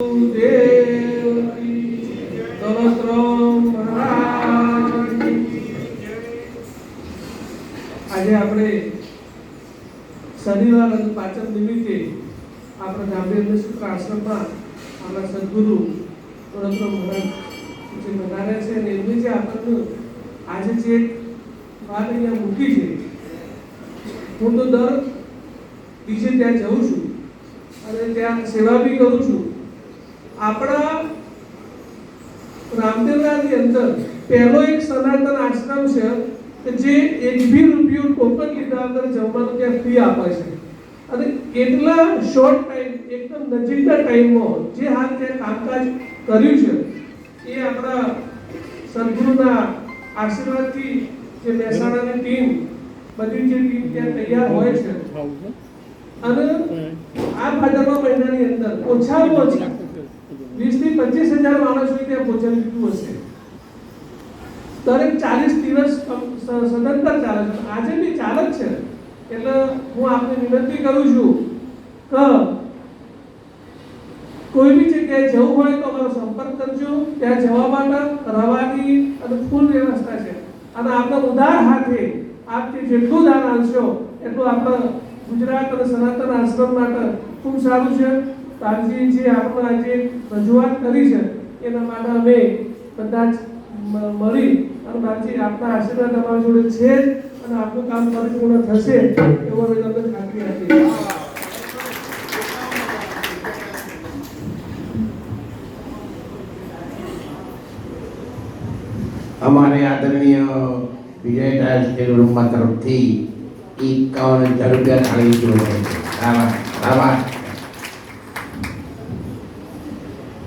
આજે આપણે શનિવાર અને પાચન નિમિત્તે આપણા ગાંધીનગર સૂત્ર આશ્રમમાં આપણા સદગુરુ વડોદરા મહારાજ જે બનાવ્યા છે અને એમની જે આપણને આજે જે વાત અહીંયા મૂકી છે, હું તો દર બીજે ત્યાં જઉં છું અને ત્યાં સેવા બી કરું છું. આપણા રામદેવરાની અંદર પહેલો એક સનાતન આશ્રમ છે કે જે એક બી રૂપિયો ટોકન લીધા અંદર જમવાનું ત્યાં ફ્રી આપે છે. અને એટલા શોર્ટ ટાઈમ એકદમ નજીકના ટાઈમમાં જે હાલ ત્યાં કામકાજ કર્યું છે, એ આપણા સદગુરુના આશીર્વાદથી જે મહેસાણાની ટીમ બધી જે ટીમ ત્યાં તૈયાર હોય છે. અને આ ભાદરવા મહિનાની અંદર ઓછામાં ઓછા ત્યાં ભોજન હશે. દરેક ચાલીસ દિવસ સદંતર ચાલે છે. આજે બી ચાલે છે. એટલે હું આપને વિનંતી કરું છું કે કોઈ બી જગ્યાએ જવું હોય તો અમારો સંપર્ક કરજો. ત્યાં જવા માટે રહેવાની અને ફૂલ વ્યવસ્થા છે. અને આપણા ઉદાર હાથે આપ જેટલું દાન આપશો, એટલું આપણા ગુજરાત અને સનાતન આશ્રમ માટે ખૂબ સારું છે. તારજી જે આપણે આજે રજૂઆત કરી છે એના માટે અમે બધા જ મળી અને બાકી આપના આશીર્વાદ અમારા જોડે છે અને આપનું કામ પરિપૂર્ણ થશે એવો અમે તમને ખાતરી આપીએ અમારે આદરણીય વિજય ટાયર્સ શેરરૂમમાં તરફથી એકાવન હજાર રૂપિયા થાળી જોડે